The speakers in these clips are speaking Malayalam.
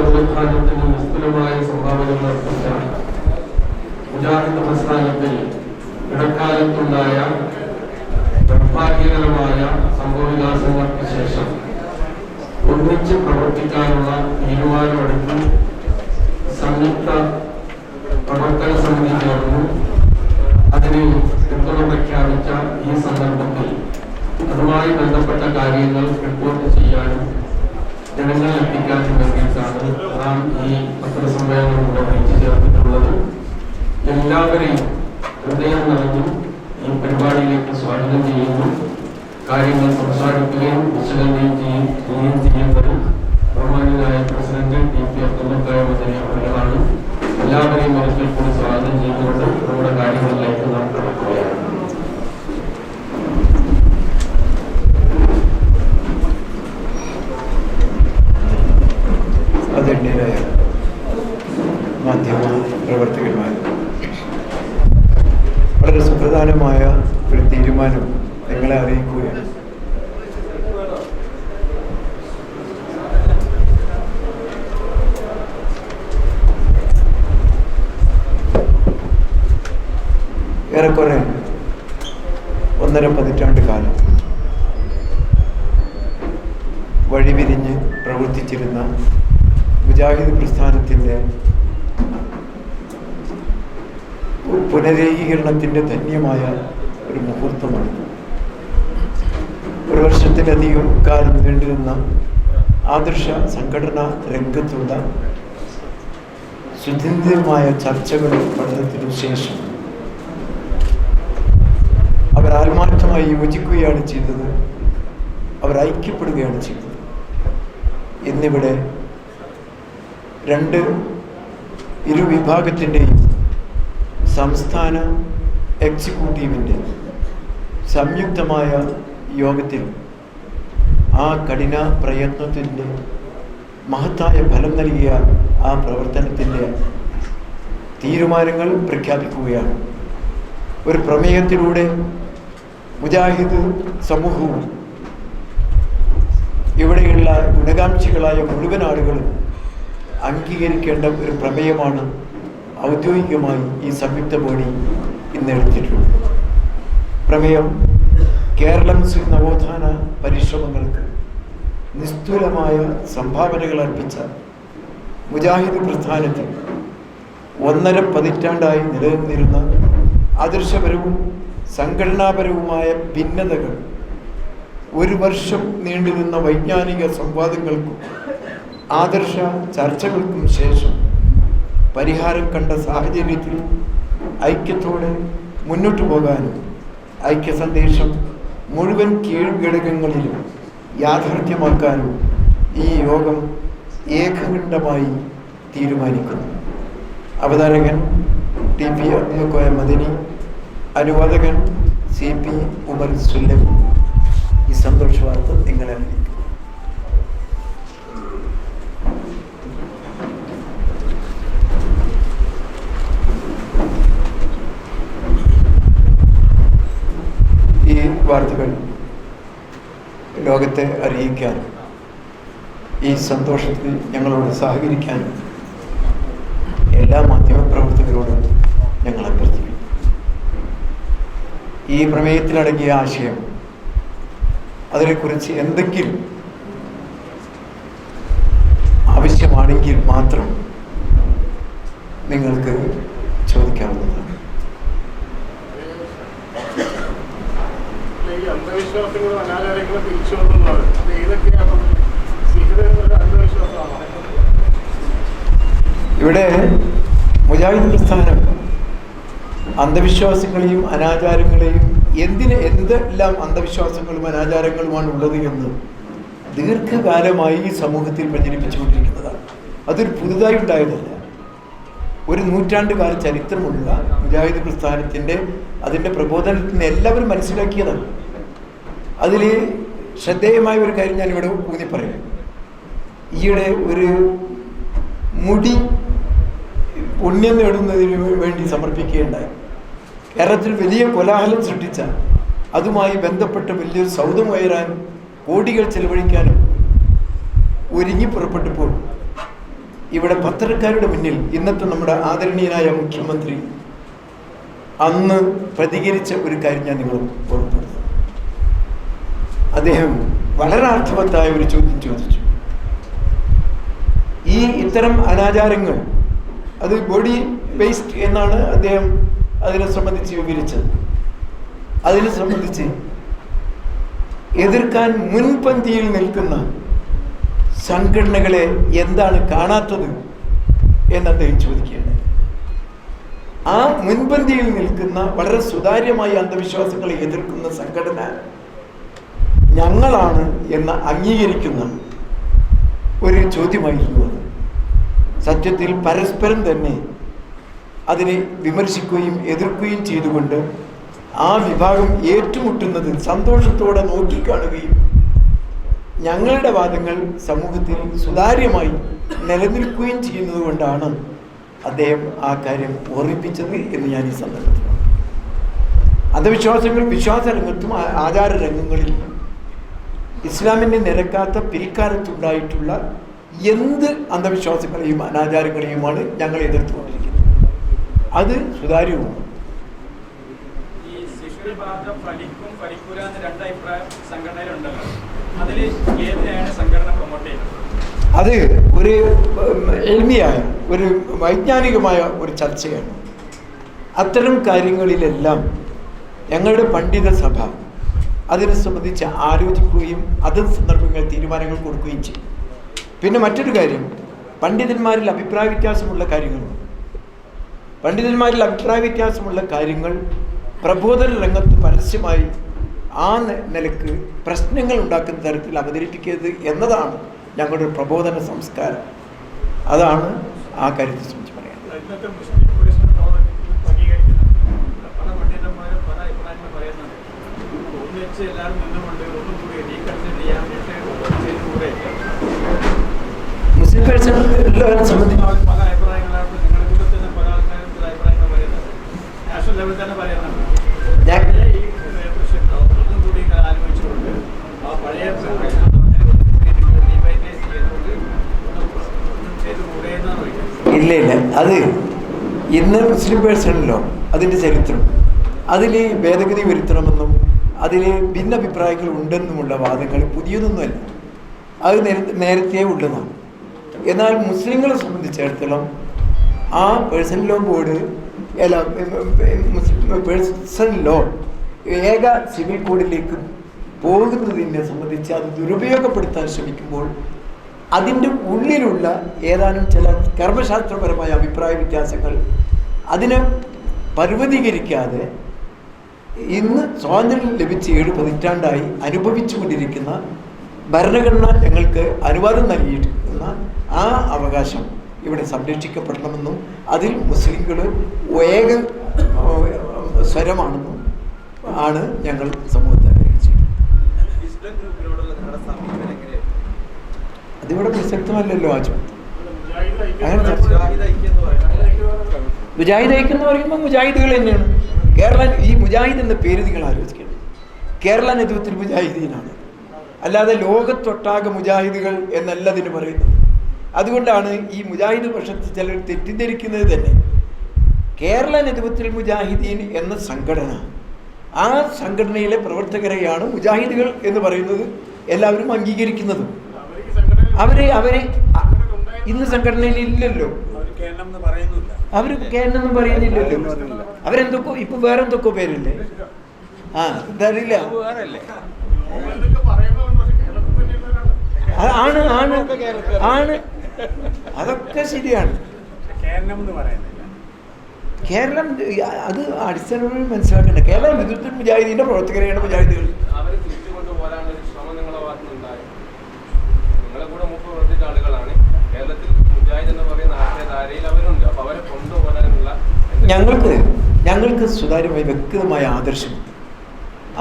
നവോത്ഥാനത്തിന് നിസ്തുലമായ സംഭാവനകൾ നടത്തിച്ച മുജാഹിദ് പ്രസ്ഥാനത്തിൽ ഇടക്കാലത്തുണ്ടായ നിർഭാഗ്യകരമായ സംഭവവികാസങ്ങൾക്ക് ശേഷം ഒന്നിച്ച് പ്രവർത്തിക്കാനുള്ള തീരുമാനമെടുത്ത്. സംയുക്ത പ്രവർത്തക സമിതി ചേർന്നു. അതിന് പിന്തുണ പ്രഖ്യാപിച്ച ഈ സന്ദർഭത്തിൽ അതുമായി ബന്ധപ്പെട്ട കാര്യങ്ങൾ റിപ്പോർട്ട് ചെയ്യാനും ജനങ്ങളിൽ എത്തിക്കാൻ ആണ് അതാണ് ഈ പത്രസമ്മേളനത്തിലൂടെ വിളിച്ചു ചേർത്തിട്ടുള്ളത്. എല്ലാവരെയും ഹൃദയം നിറഞ്ഞു ഈ പരിപാടിയിലേക്ക് സ്വാഗതം ചെയ്യുന്നു. കാര്യങ്ങൾ സംസാരിക്കുകയും വിശകലനം ചെയ്യും ചെയ്യുകയും ചെയ്യുന്നത് ബഹുമാനായ പ്രസിഡന്റ് ടി പി അബ്ദുള്ള കായമതിനെ അവരാണ് എല്ലാവരെയും ഒരിക്കൽ കൂടി സ്വാഗതം ചെയ്തുകൊണ്ട് നമ്മുടെ കാര്യങ്ങളിലേക്ക് സുപ്രധാനമായ ഒരു തീരുമാനം നിങ്ങളെ അറിയിക്കുകയാണ്. ഏറെക്കുറെ ഒന്നര പതിറ്റാണ്ട് കാലം വഴിവിരിഞ്ഞ് പ്രവർത്തിച്ചിരുന്ന മുജാഹിദ് പ്രസ്ഥാനത്തിന്റെ പുനരേകീകരണത്തിന്റെ ധന്യമായ ഒരു മുഹൂർത്തമാണ്. ഒരു വർഷത്തിലധികം കാലം നീണ്ടിരുന്ന ആദർശ സംഘടനാ രംഗത്തുള്ള സുചിന്തിതമായ ചർച്ചകളും പഠനത്തിനു ശേഷം അവർ ആത്മാർത്ഥമായി യോജിക്കുകയാണ് ചെയ്തത്. അവർ ഐക്യപ്പെടുകയാണ് ചെയ്തത്. എന്നിവിടെ രണ്ട് ഇരു വിഭാഗത്തിന്റെയും സംസ്ഥാന എക്സിക്യൂട്ടീവിന്റെ സംയുക്തമായ യോഗത്തിൽ ആ കഠിന പ്രയത്നത്തിന്റെ മഹത്തായ ഫലം നൽകിയ ആ പ്രവർത്തനത്തിന്റെ തീരുമാനങ്ങൾ പ്രഖ്യാപിക്കുകയാണ്. ഒരു പ്രമേയത്തിലൂടെ മുജാഹിദ് സമൂഹവും ഇവിടെയുള്ള ഗുണകാംക്ഷികളായ മുഴുവൻ ആളുകളും അംഗീകരിക്കേണ്ട ഒരു പ്രമേയമാണ് ഔദ്യോഗികമായി ഈ സംയുക്ത ബോഡി ഇന്ന് എടുത്തിട്ടുണ്ട്. പ്രമേയം കേരളം ശ്രീ നവോത്ഥാന പരിശ്രമങ്ങൾക്ക് നിസ്തുലമായ സംഭാവനകൾ അർപ്പിച്ച മുജാഹിദ് പ്രസ്ഥാനത്തിൽ ഒന്നര പതിറ്റാണ്ടായി നിലനിന്നിരുന്ന ആദർശപരവും സംഘടനാപരവുമായ ഭിന്നതകൾ ഒരു വർഷം നീണ്ടിരുന്ന വൈജ്ഞാനിക സംവാദങ്ങൾക്കും ആദർശ ചർച്ചകൾക്കും ശേഷം പരിഹാരം കണ്ട സാഹചര്യത്തിൽ ഐക്യത്തോടെ മുന്നോട്ടു പോകാനും ഐക്യ സന്ദേശം മുഴുവൻ കീഴ്ഘടകങ്ങളിലും യാഥാർത്ഥ്യമാക്കാനും ഈ യോഗം ഏകകണ്ഠമായി തീരുമാനിക്കുന്നു. അവതാരകൻ ടി പി അബ്ദുക്കോയ മദനി അനുവാദകൻ സി പി ഉമർ സുല്ലം. ഈ സന്തോഷ വാർത്ത നിങ്ങളെ അറിയിക്കും ഈ വാർത്തകൾ ലോകത്തെ അറിയിക്കാനും ഈ സന്തോഷത്തിൽ ഞങ്ങളോട് സഹകരിക്കാനും എല്ലാ മാധ്യമപ്രവർത്തകരോടും ഞങ്ങൾ അഭ്യർത്ഥിക്കുന്നു. ഈ പ്രമേയത്തിലടങ്ങിയ ആശയം അതിനെക്കുറിച്ച് എന്തെങ്കിലും ആവശ്യമാണെങ്കിൽ മാത്രം നിങ്ങൾക്ക് ഇവിടെ മുജാഹിദ് പ്രസ്ഥാനം അന്ധവിശ്വാസങ്ങളെയും അനാചാരങ്ങളെയും എന്തിന് എന്തെല്ലാം അന്ധവിശ്വാസങ്ങളും അനാചാരങ്ങളുമാണ് ഉള്ളത് എന്ന് ദീർഘകാലമായി ഈ സമൂഹത്തിൽ പ്രചരിപ്പിച്ചുകൊണ്ടിരിക്കുന്നതാണ്. അതൊരു പുതുതായി ഉണ്ടായതല്ല. ഒരു നൂറ്റാണ്ട് കാല ചരിത്രമുള്ള മുജാഹിദ് പ്രസ്ഥാനത്തിന്റെ അതിന്റെ പ്രബോധനത്തിന് എല്ലാവരും മനസ്സിലാക്കിയതാണ്. അതിൽ ശ്രദ്ധേയമായ ഒരു കാര്യം ഞാനിവിടെ ഊന്നി പറയാം. ഈയിടെ ഒരു മുടി പുണ്യം നേടുന്നതിന് വേണ്ടി സമർപ്പിക്കുകയുണ്ടായി. കേരളത്തിൽ വലിയ കോലാഹലം സൃഷ്ടിച്ച അതുമായി ബന്ധപ്പെട്ട് വലിയൊരു സൗദം ഉയരാൻ കോടികൾ ചെലവഴിക്കാനും ഒരുങ്ങി പുറപ്പെട്ടപ്പോൾ ഇവിടെ പത്രക്കാരുടെ മുന്നിൽ ഇന്നത്തെ നമ്മുടെ ആദരണീയനായ മുഖ്യമന്ത്രി അന്ന് പ്രതികരിച്ച ഒരു കാര്യം ഞാൻ നിങ്ങൾ ഓർമ്മപ്പെടുത്തുന്നു അദ്ദേഹം വളരെ അർത്ഥവത്തായ ഒരു ചോദ്യം ചോദിച്ചു. ഈ ഇത്തരം അനാചാരങ്ങൾ അത് ബോഡി വേസ്റ്റ് എന്നാണ് അദ്ദേഹം അതിനെ സംബന്ധിച്ച് വിവരിച്ചത്. അതിനെ സംബന്ധിച്ച് എതിർക്കാൻ മുൻപന്തിയിൽ നിൽക്കുന്ന സംഘടനകളെ എന്താണ് കാണാത്തത് എന്ന് അദ്ദേഹം ചോദിക്കുകയാണ്. ആ മുൻപന്തിയിൽ നിൽക്കുന്ന വളരെ സുതാര്യമായ അന്ധവിശ്വാസങ്ങളെ എതിർക്കുന്ന സംഘടന ഞങ്ങളാണ് എന്ന് അംഗീകരിക്കുന്ന ഒരു ചോദ്യമായിരുന്നു അത് സത്യത്തിൽ പരസ്പരം തന്നെ അതിനെ വിമർശിക്കുകയും എതിർക്കുകയും ചെയ്തുകൊണ്ട് ആ വിഭാഗം ഏറ്റുമുട്ടുന്നത് സന്തോഷത്തോടെ നോക്കിക്കാണുകയും ഞങ്ങളുടെ വാദങ്ങൾ സമൂഹത്തിൽ സുതാര്യമായി നിലനിൽക്കുകയും ചെയ്യുന്നത് കൊണ്ടാണ് അദ്ദേഹം ആ കാര്യം ഓർമ്മിപ്പിച്ചത് എന്ന് ഞാൻ ഈ സന്ദർഭത്തിൽ. അന്ധവിശ്വാസങ്ങൾ വിശ്വാസ രംഗത്തും ആചാര രംഗങ്ങളിൽ ഇസ്ലാമിനെ നിരക്കാത്ത പിൽക്കാലത്തുണ്ടായിട്ടുള്ള എന്ത് അന്ധവിശ്വാസങ്ങളെയും അനാചാരങ്ങളെയുമാണ് ഞങ്ങൾ എതിർത്തുകൊണ്ടിരിക്കുന്നത്. അത് സുതാര്യവുമാണ്. അത് ഒരു എളിമയായ എൽമിയായ ഒരു വൈജ്ഞാനികമായ ഒരു ചർച്ചയാണ്. അത്തരം കാര്യങ്ങളിലെല്ലാം ഞങ്ങളുടെ പണ്ഡിത സഭ അതിനെ സംബന്ധിച്ച് ആലോചിക്കുകയും അത് സന്ദർഭങ്ങൾ തീരുമാനങ്ങൾ കൊടുക്കുകയും ചെയ്യും. പിന്നെ മറ്റൊരു കാര്യം പണ്ഡിതന്മാരിൽ അഭിപ്രായ വ്യത്യാസമുള്ള കാര്യങ്ങളുണ്ട് പണ്ഡിതന്മാരിൽ അഭിപ്രായ വ്യത്യാസമുള്ള കാര്യങ്ങൾ പ്രബോധന രംഗത്ത് പരസ്യമായി ആ നിലയ്ക്ക് പ്രശ്നങ്ങൾ ഉണ്ടാക്കുന്ന തരത്തിൽ അവതരിപ്പിക്കരുത് എന്നതാണ് ഞങ്ങളുടെ പ്രബോധന സംസ്കാരം. അതാണ് ആ കാര്യത്തെ സംബന്ധിച്ച് പറയാനുള്ളത് ഇന്നത്തെ മുസ്ലിം പുരുഷ അംഗീകരിക്കുന്ന പല പണ്ഡിതന്മാരും പല അഭിപ്രായങ്ങൾ പറയുന്നുണ്ട് ഒന്നിച്ച് എല്ലാവരും നിന്നുകൊണ്ട് ഒന്നും കൂടി റീകൺസിഡർ ചെയ്യാൻ വേണ്ടി ചെയ്തുകൂടെ മുസ്ലിം പേഴ്സൺ സംബന്ധിച്ച് പല അഭിപ്രായങ്ങളാണ്. നിങ്ങളുടെ കൂട്ടത്തിൽ നിന്ന് പല ആൾക്കാരും ചില അഭിപ്രായങ്ങൾ പറയുന്നത് നാഷണൽ ലെവലിൽ തന്നെ പറയുന്നുണ്ട്. ഈ ഒന്നും കൂടി ആലോചിച്ചുകൊണ്ട് ആ പഴയ ഇല്ല ഇല്ല. അത് ഇന്ന് മുസ്ലിം പേഴ്സണല്ലോ അതിന്റെ ചരിത്രം. അതിൽ ഭേദഗതി വരുത്തണമെന്നും അതിൽ ഭിന്നഭിപ്രായങ്ങൾ ഉണ്ടെന്നുമുള്ള വാദങ്ങൾ പുതിയതൊന്നുമല്ല. അത് നേര- നേരത്തെ ഉള്ളതാണ് എന്നാൽ മുസ്ലിങ്ങളെ സംബന്ധിച്ചിടത്തോളം ആ പേഴ്സണൽ ലോ ബോർഡ് അല്ല പേഴ്സണൽ ലോ ഏക സിവിൽ കോഡിലേക്ക് പോകുന്നതിനെ സംബന്ധിച്ച് അത് ദുരുപയോഗപ്പെടുത്താൻ ശ്രമിക്കുമ്പോൾ അതിന്റെ ഉള്ളിലുള്ള ഏതാനും ചില കർമ്മശാസ്ത്രപരമായ അഭിപ്രായ വ്യത്യാസങ്ങൾ അതിനെ പർവതീകരിക്കാതെ ഇന്ന് സ്വാതന്ത്ര്യം ലഭിച്ച് ഏഴ് പതിറ്റാണ്ടായി അനുഭവിച്ചു അനുഭവിച്ചുകൊണ്ടിരിക്കുന്ന ഭരണഘടന ഞങ്ങൾക്ക് അനുവാദം നൽകിയിരിക്കുന്ന ആ അവകാശം ഇവിടെ സംരക്ഷിക്കപ്പെടണമെന്നും അതിൽ മുസ്ലിങ്ങൾ ഏക സ്വരമാണെന്നും ആണ് ഞങ്ങൾ സമൂഹത്തെ അതിവിടെ പ്രസക്തമല്ലല്ലോ ആ ചോദ്യം മുജാഹിദ് അങ്ങനെ മുജാഹിദ് ഐക്യം എന്ന് പറയുമ്പോൾ മുജാഹിദുകൾ തന്നെയാണ്. കേരള ഈ മുജാഹിദ് എന്ന പേര് നിങ്ങൾ ആലോചിക്കണം. കേരള നേതൃത്വത്തിൽ മുജാഹിദീനാണ്. അല്ലാതെ ലോകത്തൊട്ടാകെ മുജാഹിദുകൾ എന്നല്ല അതിന് പറയുന്നത്. അതുകൊണ്ടാണ് ഈ മുജാഹിദ് പക്ഷത്ത് ചിലർ തെറ്റിദ്ധരിക്കുന്നത് തന്നെ. കേരള നേതൃത്വത്തിൽ മുജാഹിദീൻ എന്ന സംഘടന ആ സംഘടനയിലെ പ്രവർത്തകരെയാണ് മുജാഹിദുകൾ എന്ന് പറയുന്നത് എല്ലാവരും അംഗീകരിക്കുന്നത്. അവരെ അവരെ ഇന്ന് സംഘടനയിൽ ഇല്ലല്ലോ. കേരളം എന്ന് പറയുന്നില്ല അവർ കേരളൊന്നും പറയുന്നില്ലല്ലോ. അവരെന്തൊക്കെ ഇപ്പൊ വേറെ എന്തൊക്കെ പേരില്ലേ? ആ ഇതറിയില്ല. ആണ് ആണ് ആണ്. അതൊക്കെ ശരിയാണ്. കേരളം കേരളം അത് അടിസ്ഥാനപരമായി മനസ്സിലാക്കേണ്ട. കേരളം നേതൃത്വം മുജാഹിദീന്റെ പ്രവർത്തകരെയാണ് മുജാഹിദുകൾ അവരെ തിരിച്ചുകൊണ്ട് പോരാനുള്ള ഒരു ശ്രമം നിങ്ങളുടെ ഭാഗത്തുനിന്നുണ്ടായി നിങ്ങളെ കൂടെ മുമ്പ് പ്രവർത്തിച്ച ആളുകളാണ് കേരളത്തിൽ മുജാഹിദ് എന്ന് പറയുന്ന ആശയധാരയിൽ അവരുണ്ട് അപ്പൊ അവരെ കൊണ്ടുപോകാനുള്ള ഞങ്ങൾക്ക് ഞങ്ങൾക്ക് സുതാര്യമായി വ്യക്തമായ ആദർശമുണ്ട്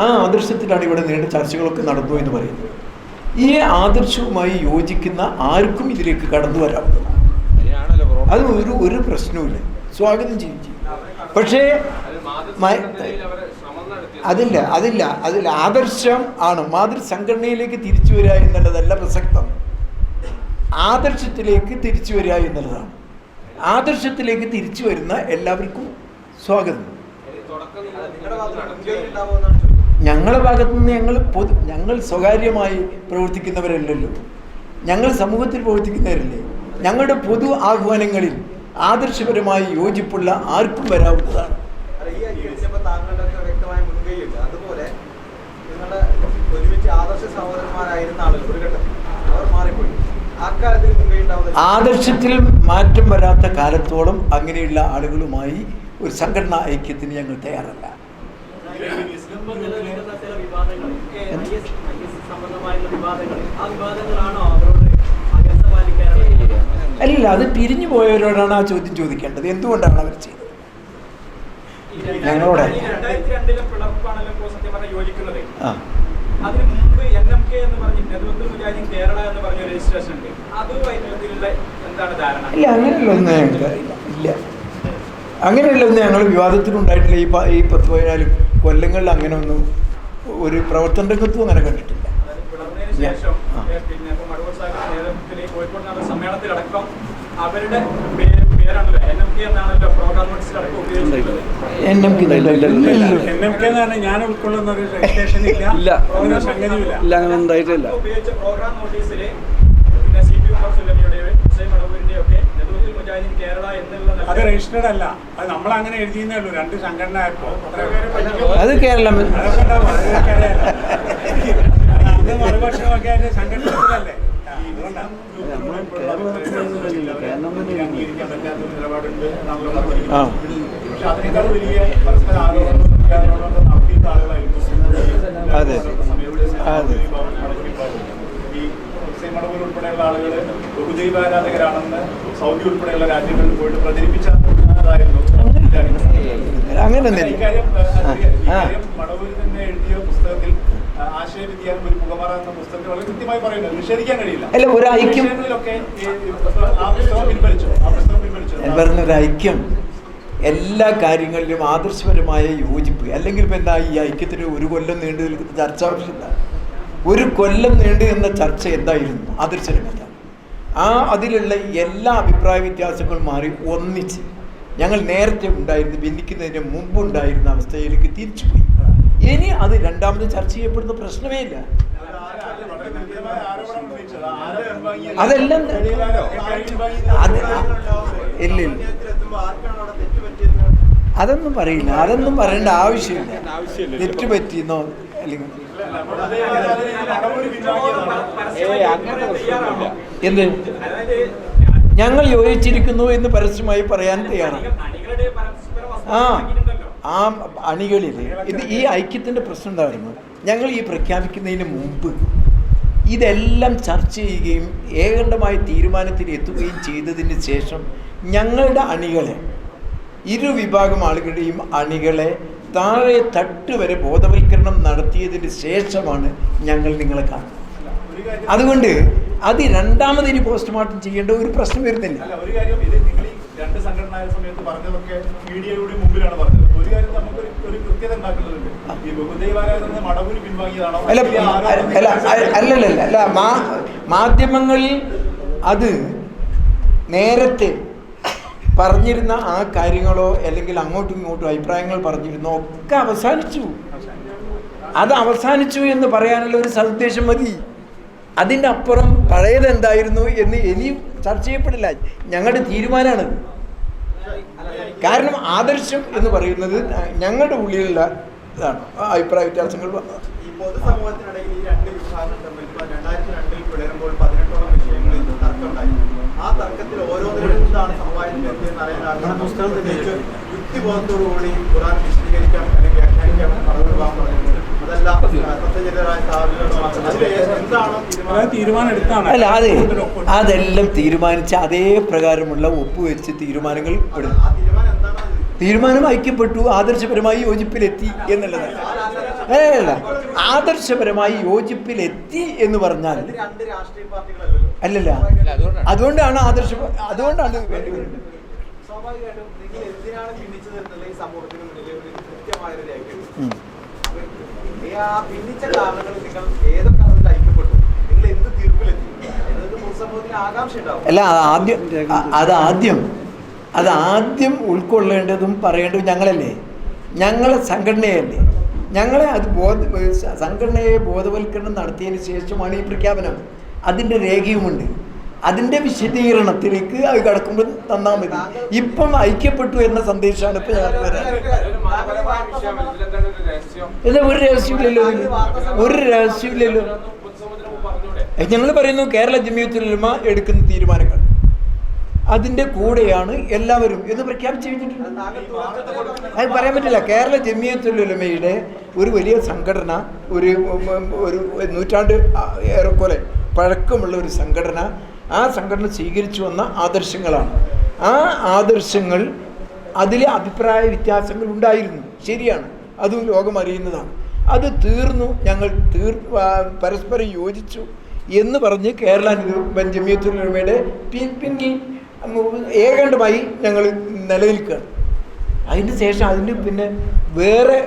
ആ ആദർശത്തിലാണ് ഇവിടെ നീണ്ട ചർച്ചകളൊക്കെ നടന്നു എന്ന് പറയുന്നത്. ഈ ആദർശവുമായി യോജിക്കുന്ന ആർക്കും ഇതിലേക്ക് കടന്നു വരാം. അത് ഒരു ഒരു പ്രശ്നവുമില്ല. സ്വാഗതം ചെയ്യും ചെയ്യും പക്ഷേ അതില്ല അതില്ല അതിൽ ആദർശം ആണ്. മാതൃ സംഘടനയിലേക്ക് തിരിച്ചു വരിക എന്നുള്ളതല്ല പ്രസക്തം. ആദർശത്തിലേക്ക് തിരിച്ചു വരിക എന്നുള്ളതാണ്. ആദർശത്തിലേക്ക് തിരിച്ചു വരുന്ന എല്ലാവർക്കും സ്വാഗതം. ഞങ്ങളുടെ ഭാഗത്തു നിന്ന് ഞങ്ങൾ പൊതു ഞങ്ങൾ സ്വകാര്യമായി പ്രവർത്തിക്കുന്നവരല്ലല്ലോ. ഞങ്ങൾ സമൂഹത്തിൽ പ്രവർത്തിക്കുന്നവരല്ലേ? ഞങ്ങളുടെ പൊതു ആഹ്വാനങ്ങളിൽ ആദർശപരമായി യോജിപ്പുള്ള ആർക്കും വരാവുന്നതാണ്. ഒരുമിച്ച് ആദർശ സഹോദരന്മാരായിരുന്ന ആളുകൾ ഒരു ഘട്ടം ആദർശത്തിൽ മാറ്റം വരാത്ത കാലത്തോളം അങ്ങനെയുള്ള ആളുകളുമായി ഒരു സംഘടനാ ഐക്യത്തിന് ഞങ്ങൾ തയ്യാറല്ല. അല്ല അത് പിരിഞ്ഞു പോയവരോടാണ് ആ ചോദ്യം ചോദിക്കേണ്ടത്. എന്തുകൊണ്ടാണ് അവർ ചെയ്തത്? ഞങ്ങളോട്. അതിന് മുമ്പ് കെ എന്ന് പറഞ്ഞ് നേതൃത്വ മുജാഹിദീൻ കേരള എന്ന് പറഞ്ഞ രജിസ്ട്രേഷൻ ഉണ്ട്. എന്താണ് ധാരണ? ഇല്ല അങ്ങനെയുള്ള ഒന്നും ഞങ്ങൾക്ക് ഇല്ല. അങ്ങനെയുള്ള ഒന്നും ഞങ്ങൾ വിവാദത്തിനുണ്ടായിട്ടില്ല ഈ ഈ പത്ത് പതിനാല് കൊല്ലങ്ങളിൽ അങ്ങനെ ഒന്നും ഒരു പ്രവർത്തന രംഗത്തും അങ്ങനെ കണ്ടിട്ടില്ല. പിന്നെ കോഴിക്കോട് നടന്ന സമ്മേളനത്തിലടക്കം അവരുടെ ഇല്ല ഇല്ല. അങ്ങനെ ഉണ്ടായിട്ടില്ല. അത് നിലയിൽ രജിസ്റ്റേർഡ് അല്ല. അത് നമ്മൾ അങ്ങനെ എഴുതിയെന്നേ ഉള്ളൂ. രണ്ട് സംഘടന ആയപ്പോ. അത്ര പേരെ പറ്റിക്കും. അത് കേരളം. മറുപക്ഷമൊക്കെ അതുകൊണ്ടാണ് ആ. അതെ. അതെ. ഉൾപ്പെടെയുള്ള ആളുകൾ സൗദി ഉൾപ്പെടെയുള്ള രാജ്യങ്ങളിൽ പോയിട്ട് പ്രചരിപ്പിച്ചതായിരുന്നു അങ്ങനെയൊന്നുമില്ല ഇക്കാര്യം ഞാൻ പറഞ്ഞൊരു ഐക്യം. എല്ലാ കാര്യങ്ങളിലും ആദർശപരമായ യോജിപ്പ്. അല്ലെങ്കിൽ ഇപ്പം എന്താ ഈ ഐക്യത്തിന് ഒരു കൊല്ലം നീണ്ടു നിൽക്കുന്ന ചർച്ച ആവശ്യമില്ല. ഒരു കൊല്ലം നീണ്ടു എന്ന ചർച്ച എന്തായിരുന്നു? ആദർശരമല്ല ആ അതിലുള്ള എല്ലാ അഭിപ്രായ വ്യത്യാസങ്ങളും മാറി ഒന്നിച്ച്. ഞങ്ങൾ നേരത്തെ ഉണ്ടായിരുന്നു ഭിന്നിക്കുന്നതിന് മുമ്പ് ഉണ്ടായിരുന്ന അവസ്ഥയിലേക്ക് തിരിച്ചുപോയി. ഇനി അത് രണ്ടാമത് ചർച്ച ചെയ്യപ്പെടുന്ന പ്രശ്നമേ ഇല്ല? അതെല്ലാം ഇല്ല അതൊന്നും പറയില്ല. അതൊന്നും പറയേണ്ട ആവശ്യമില്ല. തെറ്റ് പറ്റിയെന്നോ അല്ലെങ്കിൽ എന്ത്? ഞങ്ങൾ യോജിച്ചിരിക്കുന്നു എന്ന് പരസ്യമായി പറയാൻ തയ്യാറാണ്. ആ. ആ അണികളിൽ ഇത് ഈ ഐക്യത്തിന്റെ പ്രശ്നം എന്തായിരുന്നു? ഞങ്ങൾ ഈ പ്രഖ്യാപിക്കുന്നതിന് മുമ്പ് ഇതെല്ലാം ചർച്ച ചെയ്യുകയും ഏകണ്ഠമായ തീരുമാനത്തിൽ എത്തുകയും ചെയ്തതിന് ശേഷം ഞങ്ങളുടെ അണികളെ ഇരുവിഭാഗം ആളുകളുടെയും അണികളെ താഴെ തട്ട് വരെ ബോധവൽക്കരണം നടത്തിയതിന് ശേഷമാണ് ഞങ്ങൾ നിങ്ങളെ കാണുന്നത്. അതുകൊണ്ട് അത് രണ്ടാമത് ഇനി പോസ്റ്റ്മോർട്ടം ചെയ്യേണ്ട ഒരു പ്രശ്നം വരുന്നില്ല. രണ്ട് സംഘടനയായ സമയത്ത് പറഞ്ഞതൊക്കെ മീഡിയയുടെ മുമ്പിലാണ് പറഞ്ഞത്. അല്ല അല്ല അല്ലല്ല അല്ല മാ മാധ്യമങ്ങളിൽ അത് നേരത്തെ പറഞ്ഞിരുന്ന ആ കാര്യങ്ങളോ അല്ലെങ്കിൽ അങ്ങോട്ടും ഇങ്ങോട്ടും അഭിപ്രായങ്ങൾ പറഞ്ഞിരുന്നോ ഒക്കെ അവസാനിച്ചു. അത് അവസാനിച്ചു എന്ന് പറയാനുള്ള ഒരു സന്ദേശം മതി. അതിന്റെ അപ്പുറം പഴയതെന്തായിരുന്നു എന്ന് ഇനിയും ചർച്ച ചെയ്യപ്പെടില്ല. ഞങ്ങളുടെ തീരുമാനമാണത് കാരണം ആദർശം എന്ന് പറയുന്നത് ഞങ്ങളുടെ ഉള്ളിലുള്ള ഇതാണ്. ആ അഭിപ്രായ വ്യത്യാസങ്ങൾ വന്നത് ഈ പൊതുസമൂഹത്തിനിടയിൽ ഈ രണ്ട് വിഭാഗങ്ങൾ തമ്മിൽ ഇപ്പൊ രണ്ടായിരത്തി രണ്ടിൽ പിളരുമ്പോൾ പതിനെട്ടോളം വിഷയങ്ങളിൽ തർക്കമുണ്ടായിരുന്നു. ആ തർക്കത്തിൽ ഓരോന്നിലും എന്താണ് പ്രത്യേകിച്ച് യുക്തിബോധത്തോടുകൂടി ഖുറാൻ വിശദീകരിക്കാം അല്ലെങ്കിൽ അല്ല അതെ അതെല്ലാം തീരുമാനിച്ച അതേ പ്രകാരമുള്ള ഒപ്പുവെച്ച് തീരുമാനങ്ങൾ പെടും ആ തീരുമാനം ഐക്യപ്പെട്ടു ആദർശപരമായി യോജിപ്പിലെത്തി എന്നുള്ളത് അല്ല ആദർശപരമായി യോജിപ്പിലെത്തി എന്ന് പറഞ്ഞാൽ അല്ലല്ല അതുകൊണ്ടാണ് ആദർശ അതുകൊണ്ടാണ് വേണ്ടി വരുന്നത് അല്ല ആദ്യം അത് ആദ്യം അത് ആദ്യം ഉൾക്കൊള്ളേണ്ടതും പറയേണ്ടതും ഞങ്ങളല്ലേ? ഞങ്ങളെ സംഘടനയല്ലേ? ഞങ്ങളെ അത് ബോധ സംഘടനയെ ബോധവൽക്കരണം നടത്തിയതിന് ശേഷമാണ് ഈ പ്രഖ്യാപനം. അതിന്റെ രേഖയുമുണ്ട്. അതിന്റെ വിശദീകരണത്തിലേക്ക് അത് കടക്കുമ്പോൾ തന്നാൽ മതി. ഇപ്പം ഐക്യപ്പെട്ടു എന്ന സന്ദേശമാണ് ഇപ്പം ഞങ്ങൾക്ക് വരാൻ ഒരു രഹസ്യമില്ലല്ലോ. ഒരു രഹസ്യമില്ലല്ലോ. ഞങ്ങൾ പറയുന്നു കേരള ജമിയത്തുലമ എടുക്കുന്ന തീരുമാനങ്ങൾ അതിന്റെ കൂടെയാണ് എല്ലാവരും എന്ന് പ്രഖ്യാപിച്ചു കഴിഞ്ഞിട്ടുണ്ട് അത് പറയാൻ പറ്റില്ല. കേരള ജമിയത്തുലുലമയുടെ ഒരു വലിയ സംഘടന ഒരു ഒരു നൂറ്റാണ്ട് ഏറെക്കുറെ പഴക്കമുള്ള ഒരു സംഘടന ആ സംഘടന സ്വീകരിച്ചു വന്ന ആദർശങ്ങളാണ്. ആ ആദർശങ്ങൾ അതിലെ അഭിപ്രായ വ്യത്യാസങ്ങൾ ഉണ്ടായിരുന്നു. ശരിയാണ്. അതും ലോകം അറിയുന്നതാണ്. അത് തീർന്നു. ഞങ്ങൾ തീർ പരസ്പരം യോജിച്ചു എന്ന് പറഞ്ഞ് കേരള ജമിയത്തുലമയുടെ പിൻ പിന്നിൽ ഏകാണ്ടമായി ഞങ്ങൾ നിലനിൽക്കുകയാണ്. അതിന് ശേഷം അതിന് പിന്നെ വേറെ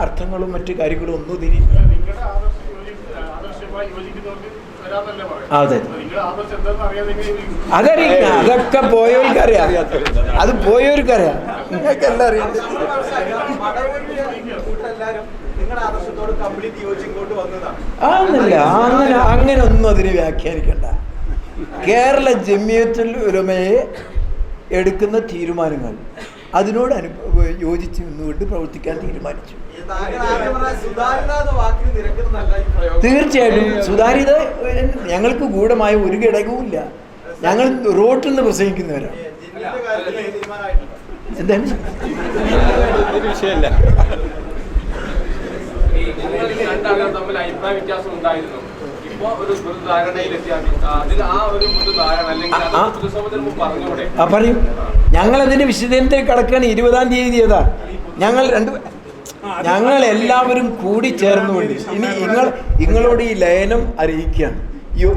അർത്ഥങ്ങളും മറ്റു കാര്യങ്ങളും ഒന്നും ഇതിന്. അതെ. അതറിയില്ല. അതൊക്കെ പോയവർക്കറിയാം. അത് പോയവർക്കറിയാം. അറിയാം. കംപ്ലീറ്റ് യോജിച്ചോട്ട് വന്നതാണ് ആന്നല്ല അങ്ങനെ അങ്ങനെ ഒന്നും അതിനെ വ്യാഖ്യാനിക്കണ്ട കേരള ജമിയത്തുൽ ഉലമയെ എടുക്കുന്ന തീരുമാനങ്ങൾ. അതിനോട് അനു യോജിച്ച് നിന്നുകൊണ്ട് പ്രവർത്തിക്കാൻ തീരുമാനിച്ചു. താങ്കൾ ആദ്യം പറഞ്ഞ സുതാര്യത എന്ന വാക്കിന് നിരക്കുന്നതല്ല ഈ പ്രയോഗം തീർച്ചയായിട്ടും സുതാര്യത ഞങ്ങൾക്ക് ഗൂഢമായ ഒരു ഘടകവുമില്ല. ഞങ്ങൾ റോട്ടിൽ നിന്ന് പ്രസംഗിക്കുന്നവരാണ്. എന്താണ് തമ്മിൽ അഭിപ്രായ വ്യത്യാസം ഉണ്ടായിരുന്നു ഇപ്പോ ഒരു പൊതുധാരണയിലെത്തി അതിൽ ആ പറയും. ഞങ്ങൾ അതിന്റെ വിശദീകരണത്തിൽ കിടക്കുകയാണ്. ഇരുപതാം തീയതി ഏതാ? ഞങ്ങൾ രണ്ട് ഞങ്ങൾ എല്ലാവരും കൂടി ചേർന്നുകൊണ്ട് ഇനി നിങ്ങൾ നിങ്ങളോട് ഈ ലയനം അറിയിക്കുകയാണ്.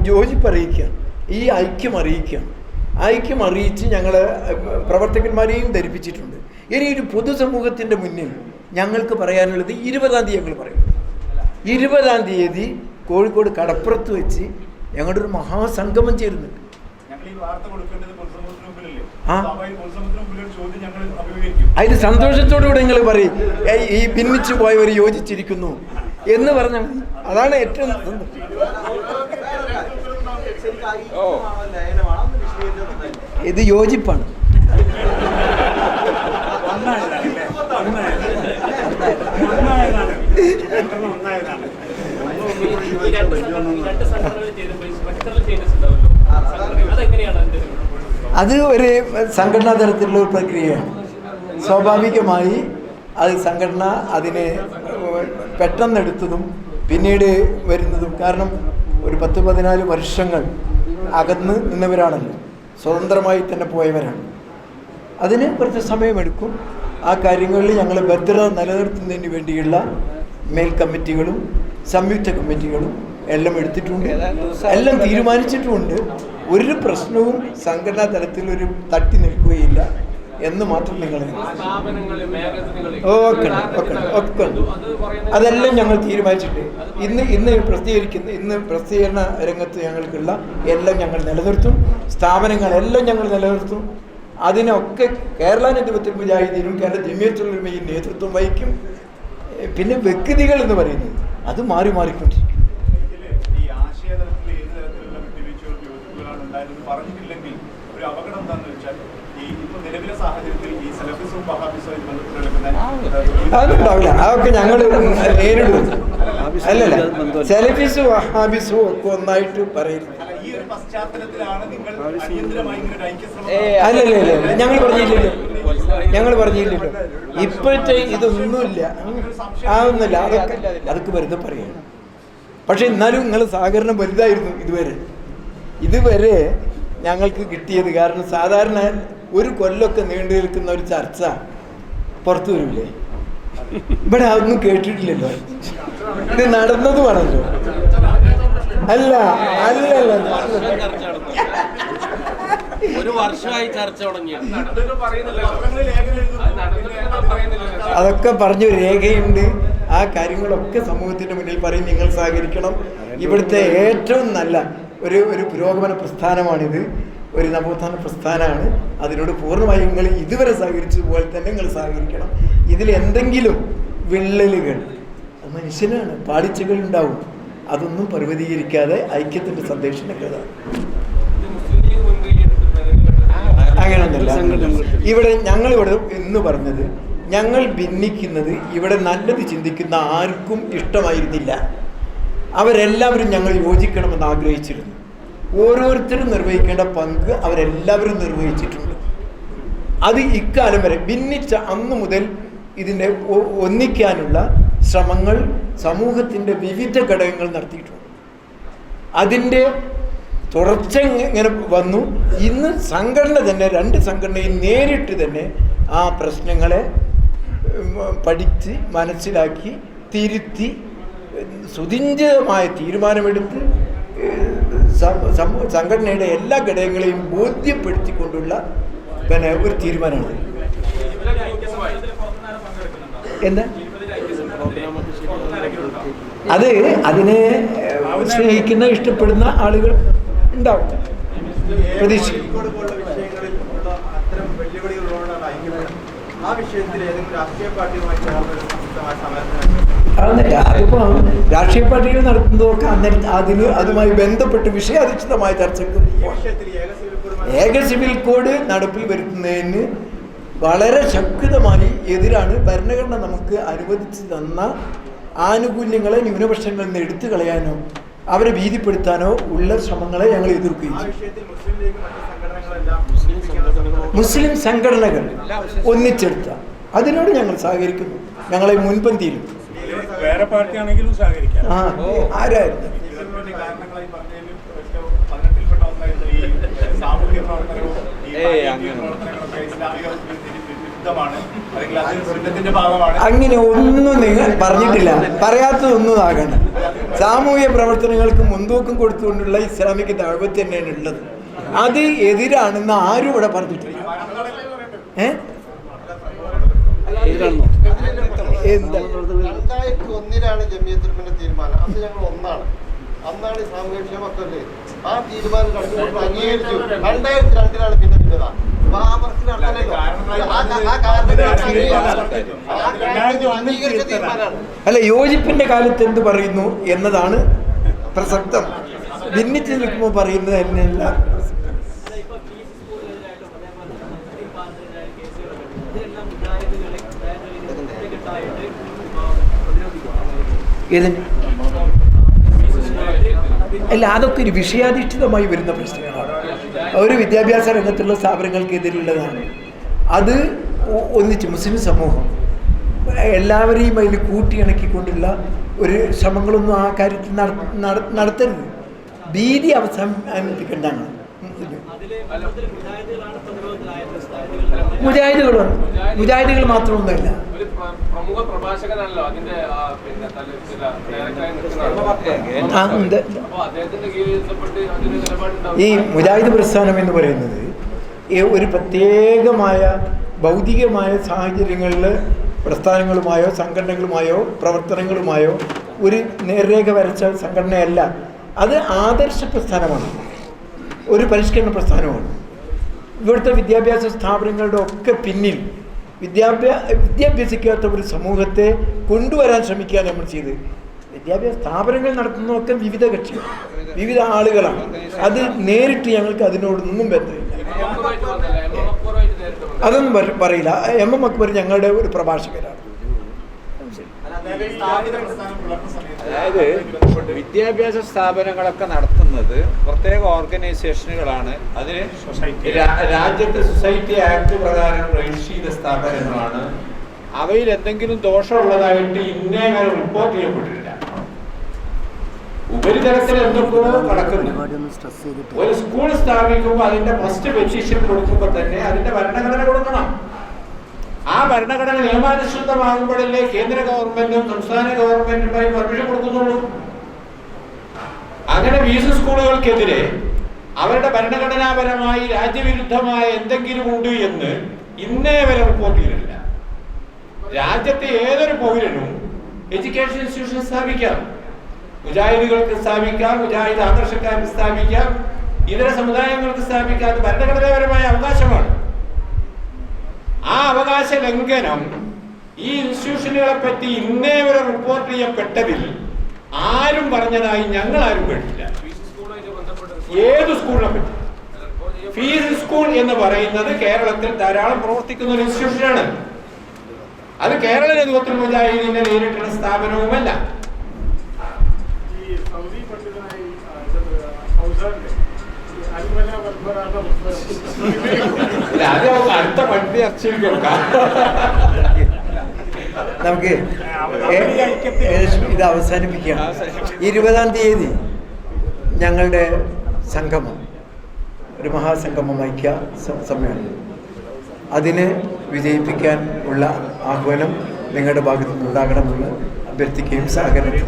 യോജിപ്പ് അറിയിക്കുകയാണ്. ഈ ഐക്യം അറിയിക്കുകയാണ്. ഐക്യം അറിയിച്ച് ഞങ്ങൾ പ്രവർത്തകന്മാരെയും ധരിപ്പിച്ചിട്ടുണ്ട്. ഇനി ഒരു പൊതുസമൂഹത്തിന്റെ മുന്നിൽ ഞങ്ങൾക്ക് പറയാനുള്ളത് ഇരുപതാം തീയതി ഞങ്ങൾ പറയും. ഇരുപതാം തീയതി കോഴിക്കോട് കടപ്പുറത്ത് വെച്ച് ഞങ്ങളുടെ ഒരു മഹാസംഗമം ചേരുന്നുണ്ട് അതിന് സന്തോഷത്തോടുകൂടി നിങ്ങൾ പറയും "ഏയ് ഈ ഭിന്നിച്ചു പോയവർ യോജിച്ചിരിക്കുന്നു. എന്ന് പറഞ്ഞാൽ മതി. അതാണ് ഏറ്റവും. ഇത് യോജിപ്പാണ്. ഒന്നായതാണ് ഒന്നായതാണ് അത് ഒരു സംഘടനാ തലത്തിലുള്ള ഒരു പ്രക്രിയയാണ്. സ്വാഭാവികമായി അത് സംഘടന അതിനെ പെട്ടെന്നെടുത്തതും പിന്നീട് വരുന്നതും കാരണം ഒരു പത്ത് പതിനാല് വർഷങ്ങൾ അകന്ന് നിന്നവരാണല്ലോ. സ്വതന്ത്രമായി തന്നെ പോയവരാണ്. അതിന് കുറച്ച് സമയമെടുക്കും. ആ കാര്യങ്ങളിൽ ഞങ്ങൾ ഭദ്രത നിലനിർത്തുന്നതിന് വേണ്ടിയുള്ള മേൽ കമ്മിറ്റികളും സംയുക്ത കമ്മിറ്റികളും എല്ലാം എടുത്തിട്ടുണ്ട്. എല്ലാം തീരുമാനിച്ചിട്ടുമുണ്ട് ഒരു പ്രശ്നവും സംഘടനാ തലത്തിൽ ഒരു തട്ടി നിൽക്കുകയില്ല എന്ന് മാത്രം നിങ്ങൾ ഓക്കെ ഓക്കെ ഒക്കെ. അതെല്ലാം ഞങ്ങൾ തീരുമാനിച്ചിട്ട് ഇന്ന് ഇന്ന് പ്രസിദ്ധീകരിക്കുന്ന ഇന്ന് പ്രസിദ്ധീകരണ രംഗത്ത് ഞങ്ങൾക്കുള്ള എല്ലാം ഞങ്ങൾ നിലനിർത്തും. സ്ഥാപനങ്ങളെല്ലാം ഞങ്ങൾ നിലനിർത്തും. അതിനൊക്കെ കേരള നെറ്റുപത്തിൽ മുജാഹിദീനും കേരള ജമിയത്തുള്ളമയും നേതൃത്വം വഹിക്കും. പിന്നെ വ്യക്തികൾ എന്ന് പറയുന്നത് അത് മാറി മാറിക്കൊണ്ടിരിക്കും. പറഞ്ഞിട്ടില്ലെങ്കിൽ ഒരു അപകടം എന്താണെന്ന് വെച്ചാൽ ഈ ഇപ്പൊ നിലവിലെ സാഹചര്യത്തിൽ ഈ അതൊക്കെ ഞങ്ങൾ നേരിടും. അല്ലല്ല. സെലഫിസും വഹാബിസും ഒക്കെ ഒന്നായിട്ട് പറയരുത്. അല്ലല്ല ഞങ്ങൾ പറഞ്ഞില്ലല്ലോ ഞങ്ങൾ പറഞ്ഞില്ലല്ലോ ഇപ്പോഴത്തെ ഇതൊന്നുമില്ല. ആവുന്നില്ല ഒന്നുമില്ല. അതൊക്കെ അതൊക്കെ വരുന്ന പറയാം പക്ഷെ എന്നാലും നിങ്ങൾ സഹകരണം വലുതായിരുന്നു ഇതുവരെ. ഇതുവരെ ഞങ്ങൾക്ക് കിട്ടിയത് കാരണം സാധാരണ ഒരു കൊല്ലമൊക്കെ നീണ്ടു നിൽക്കുന്ന ഒരു ചർച്ച പുറത്തു വരില്ലേ? ഇവിടെ അതൊന്നും കേട്ടിട്ടില്ലല്ലോ. ഇത് നടന്നതുമാണല്ലോ അല്ല അല്ല അല്ല. ഒരു വർഷമായി ചർച്ച അതൊക്കെ പറഞ്ഞു രേഖയുണ്ട്. ആ കാര്യങ്ങളൊക്കെ സമൂഹത്തിന്റെ മുന്നിൽ പറയും. നിങ്ങൾ സഹകരിക്കണം. ഇവിടുത്തെ ഏറ്റവും നല്ല ഒരു ഒരു പുരോഗമന പ്രസ്ഥാനമാണിത്. ഒരു നവോത്ഥാന പ്രസ്ഥാനമാണ്. അതിനോട് പൂർണമായി നിങ്ങൾ ഇതുവരെ സഹകരിച്ചതുപോലെ തന്നെ നിങ്ങൾ സഹകരിക്കണം. ഇതിൽ എന്തെങ്കിലും വിള്ളലുകൾ മനുഷ്യനാണ്. പാളിച്ചകൾ ഉണ്ടാവും അതൊന്നും പർവതീകരിക്കാതെ ഐക്യത്തിന്റെ സന്ദേശം അങ്ങനെയൊന്നുമില്ല. ഇവിടെ ഞങ്ങൾ ഇവിടെ എന്ന് പറഞ്ഞത് ഞങ്ങൾ ഭിന്നിക്കുന്നത് ഇവിടെ നല്ലത് ചിന്തിക്കുന്ന ആർക്കും ഇഷ്ടമായിരുന്നില്ല. അവരെല്ലാവരും ഞങ്ങൾ യോജിക്കണമെന്ന് ആഗ്രഹിച്ചിരുന്നു. ഓരോരുത്തരും നിർവഹിക്കേണ്ട പങ്ക് അവരെല്ലാവരും നിർവഹിച്ചിട്ടുണ്ട്. അത് ഇക്കാലം വരെ ഭിന്നിച്ച അന്ന് മുതൽ ഇതിന്റെ ഒന്നിക്കാനുള്ള ശ്രമങ്ങൾ സമൂഹത്തിന്റെ വിവിധ ഘടകങ്ങൾ നടത്തിയിട്ടുണ്ട്. അതിന്റെ തുടർച്ച ഇങ്ങനെ വന്നു. ഇന്ന് സംഘടന തന്നെ രണ്ട് സംഘടനയും നേരിട്ട് തന്നെ ആ പ്രശ്നങ്ങളെ പഠിച്ച് മനസ്സിലാക്കി തിരുത്തി സുതിഞ്ചിതമായ തീരുമാനമെടുത്ത് സംഘടനയുടെ എല്ലാ ഘടകങ്ങളെയും ബോധ്യപ്പെടുത്തിക്കൊണ്ടുള്ള പിന്നെ ഒരു തീരുമാനമാണ്. എന്താ? അത് അതിനെ സ്നേഹിക്കുന്ന ഇഷ്ടപ്പെടുന്ന ആളുകൾ ഉണ്ടാവും. പ്രതീക്ഷ അതൊന്നല്ല അതിപ്പോൾ രാഷ്ട്രീയ പാർട്ടികൾ നടത്തുന്നതൊക്കെ അന്നേരം അതിന് അതുമായി ബന്ധപ്പെട്ട് വിഷയാധിഷ്ഠിതമായ ചർച്ചക്ക് ഏക സിവിൽ കോഡ് നടപ്പിൽ വരുത്തുന്നതിന് വളരെ ശക്തമായി എതിരാണ് ഭരണഘടന നമുക്ക് അനുവദിച്ചു തന്ന ആനുകൂല്യങ്ങളെ ന്യൂനപക്ഷങ്ങളിൽ നിന്ന് എടുത്തു കളയാനോ അവരെ ഭീതിപ്പെടുത്താനോ ഉള്ള ശ്രമങ്ങളെ ഞങ്ങൾ എതിർക്കുകയും ആ വിഷയത്തിൽ മുസ്ലിം സംഘടനകളെല്ലാം മുസ്ലിം സംഘടനകൾ ഒന്നിച്ചെടുത്ത അതിനോട് ഞങ്ങൾ സഹകരിക്കുന്നു. ഞങ്ങളെ മുൻപന്തിയിൽ വേറെ പാർട്ടിയാണെങ്കിലും സഹകരിക്കാം. ആ ആരായിരുന്നു? സാമൂഹ്യ പ്രവർത്തനവും അങ്ങനെ ഒന്നും നിങ്ങൾ പറഞ്ഞിട്ടില്ല. പറയാത്തതൊന്നും ആകണ്ട. സാമൂഹ്യ പ്രവർത്തനങ്ങൾക്ക് മുൻതൂക്കം കൊടുത്തുകൊണ്ടുള്ള ഇസ്ലാമിക ദഴവത്ത് തന്നെയാണ് ഉള്ളത്. അത് എതിരാണെന്ന് ആരും ഇവിടെ പറഞ്ഞിട്ടില്ല. ഏ? എന്താ? രണ്ടായിരത്തി ഒന്നിലാണ് ജമിയത്തുൽമിന്റെ തീരുമാനം. അന്ന് ഞങ്ങൾ ഒന്നാണ്. അന്നാണ് ഈ സാമൂഹ്യക്ഷേമൊക്കെ ആ തീരുമാനം രണ്ടു കൂട്ടർ അംഗീകരിച്ചു. രണ്ടായിരത്തി രണ്ടിലാണ് പിന്നെ പിന്നതാ. അല്ല യോജിപ്പിന്റെ കാലത്ത് എന്ത് പറയുന്നു എന്നതാണ് പ്രസക്തം. ഭിന്നിച്ച് നിൽക്കുമ്പോൾ പറയുന്നത് തന്നെയല്ല. അല്ല, അതൊക്കെ ഒരു വിഷയാധിഷ്ഠിതമായി വരുന്ന പ്രശ്നങ്ങളാണ് ഒരു വിദ്യാഭ്യാസ രംഗത്തുള്ള സ്ഥാപനങ്ങൾക്കെതിരുള്ളതാണ്. അത് ഒന്നിച്ച് മുസ്ലിം സമൂഹം എല്ലാവരെയും അതിൽ കൂട്ടിയിണക്കിക്കൊണ്ടുള്ള ഒരു ശ്രമങ്ങളൊന്നും ആ കാര്യത്തിൽ നട- നട- നടത്തരുത്. ഭീതി അവസാനിപ്പിക്കേണ്ടതാണ് മുജാഹിദുകളുണ്ട് മുജാഹിദുകൾ മാത്രമൊന്നുമല്ല. ഈ മുജാഹിദ് പ്രസ്ഥാനം എന്ന് പറയുന്നത് ഈ ഒരു പ്രത്യേകമായ ഭൗതികമായ സാഹചര്യങ്ങളിൽ പ്രസ്ഥാനങ്ങളുമായോ സംഘടനകളുമായോ പ്രവർത്തനങ്ങളുമായോ ഒരു നേർരേഖ വരച്ച സംഘടനയല്ല. അത് ആദർശ പ്രസ്ഥാനമാണ്. ഒരു പരിഷ്കരണ പ്രസ്ഥാനമാണ്. ഇവിടുത്തെ വിദ്യാഭ്യാസ സ്ഥാപനങ്ങളുടെ ഒക്കെ പിന്നിൽ വിദ്യാഭ്യാ വിദ്യാഭ്യസിക്കാത്ത ഒരു സമൂഹത്തെ കൊണ്ടുവരാൻ ശ്രമിക്കുക നമ്മൾ ചെയ്ത് വിദ്യാഭ്യാസ സ്ഥാപനങ്ങൾ നടത്തുന്നതൊക്കെ വിവിധ കക്ഷികൾ വിവിധ ആളുകളാണ്. അത് നേരിട്ട് ഞങ്ങൾക്ക് അതിനോടൊന്നും ബന്ധമില്ല. അതൊന്നും പറ- പറയില്ല. എം എം അക്ബർ ഞങ്ങളുടെ ഒരു പ്രഭാഷകരാണ് ശരി അതായത് വിദ്യാഭ്യാസ സ്ഥാപനങ്ങളൊക്കെ നടത്തുന്നത് പ്രത്യേക ഓർഗനൈസേഷനുകളാണ്. അതിന് സൊസൈറ്റി രാജ്യത്തെ സൊസൈറ്റി ആക്ട് പ്രകാരം രജിസ്റ്റർ ചെയ്ത സ്ഥാപനങ്ങളാണ്. അവയിൽ എന്തെങ്കിലും ദോഷമുള്ളതായിട്ട് ഇന്നേ വരെ റിപ്പോർട്ട് ചെയ്യപ്പെട്ടിട്ടില്ല. ഉപരിതലത്തിൽ എന്തൊക്കെയോ നടക്കുന്നു. ഒരു സ്കൂൾ സ്ഥാപിക്കുമ്പോൾ അതിന്റെ ഫസ്റ്റ് പെറ്റീഷൻ കൊടുക്കുമ്പോൾ തന്നെ അതിന്റെ ഭരണഘടന കൊടുക്കണം. ആ ഭരണഘടന നിയമാനുസൃതമാകുമ്പോഴല്ലേ കേന്ദ്ര ഗവൺമെന്റും സംസ്ഥാന ഗവൺമെന്റുമായി പെർമിഷൻ കൊടുക്കുന്നുള്ളൂ? അങ്ങനെ വീസ് സ്കൂളുകൾക്കെതിരെ അവരുടെ ഭരണഘടനാപരമായി രാജ്യവിരുദ്ധമായ എന്തെങ്കിലും ഉണ്ട് എന്ന് ഇന്നേ വരെ റിപ്പോർട്ട് ചെയ്തിട്ടില്ല. രാജ്യത്തെ ഏതൊരു പൗരനും എഡ്യൂക്കേഷൻ ഇൻസ്റ്റിറ്റ്യൂഷൻ സ്ഥാപിക്കാം. മുജാഹിദുകൾക്ക് സ്ഥാപിക്കാം മുജാഹിദ് ആദർശക്കാർക്ക് സ്ഥാപിക്കാം ഇതര സമുദായങ്ങൾക്ക് സ്ഥാപിക്കാം. അത് ഭരണഘടനാപരമായ അവകാശമാണ്. ആ അവകാശ ലംഘനം ഈ ഇൻസ്റ്റിറ്റ്യൂഷനുകളെ പറ്റി ഇന്നേ വരെ റിപ്പോർട്ട് ചെയ്യപ്പെട്ടതിൽ ആരും പറഞ്ഞതായി ഞങ്ങൾ ആരും കേട്ടില്ല. ഏത് സ്കൂളിനെ പറ്റി? ഫീസ് സ്കൂൾ എന്ന് പറയുന്നത് കേരളത്തിൽ ധാരാളം പ്രവർത്തിക്കുന്ന ഒരു ഇൻസ്റ്റിറ്റ്യൂഷനാണ് അത് കേരള രൂപത്തിൽ മുജാഹിദീന്റെ നേരിട്ടുള്ള സ്ഥാപനവുമല്ല. നമുക്ക് ഇത് അവസാനിപ്പിക്കാം. ഇരുപതാം തീയതി ഞങ്ങളുടെ സംഗമം. ഒരു മഹാസംഗമം ഐക്യ സമ്മേളനം അതിനെ വിജയിപ്പിക്കാൻ ഉള്ള ആഹ്വാനം നിങ്ങളുടെ ഭാഗത്തു നിന്നുണ്ടാകണമെന്ന് അഭ്യർത്ഥിക്കുകയും സഹകരണം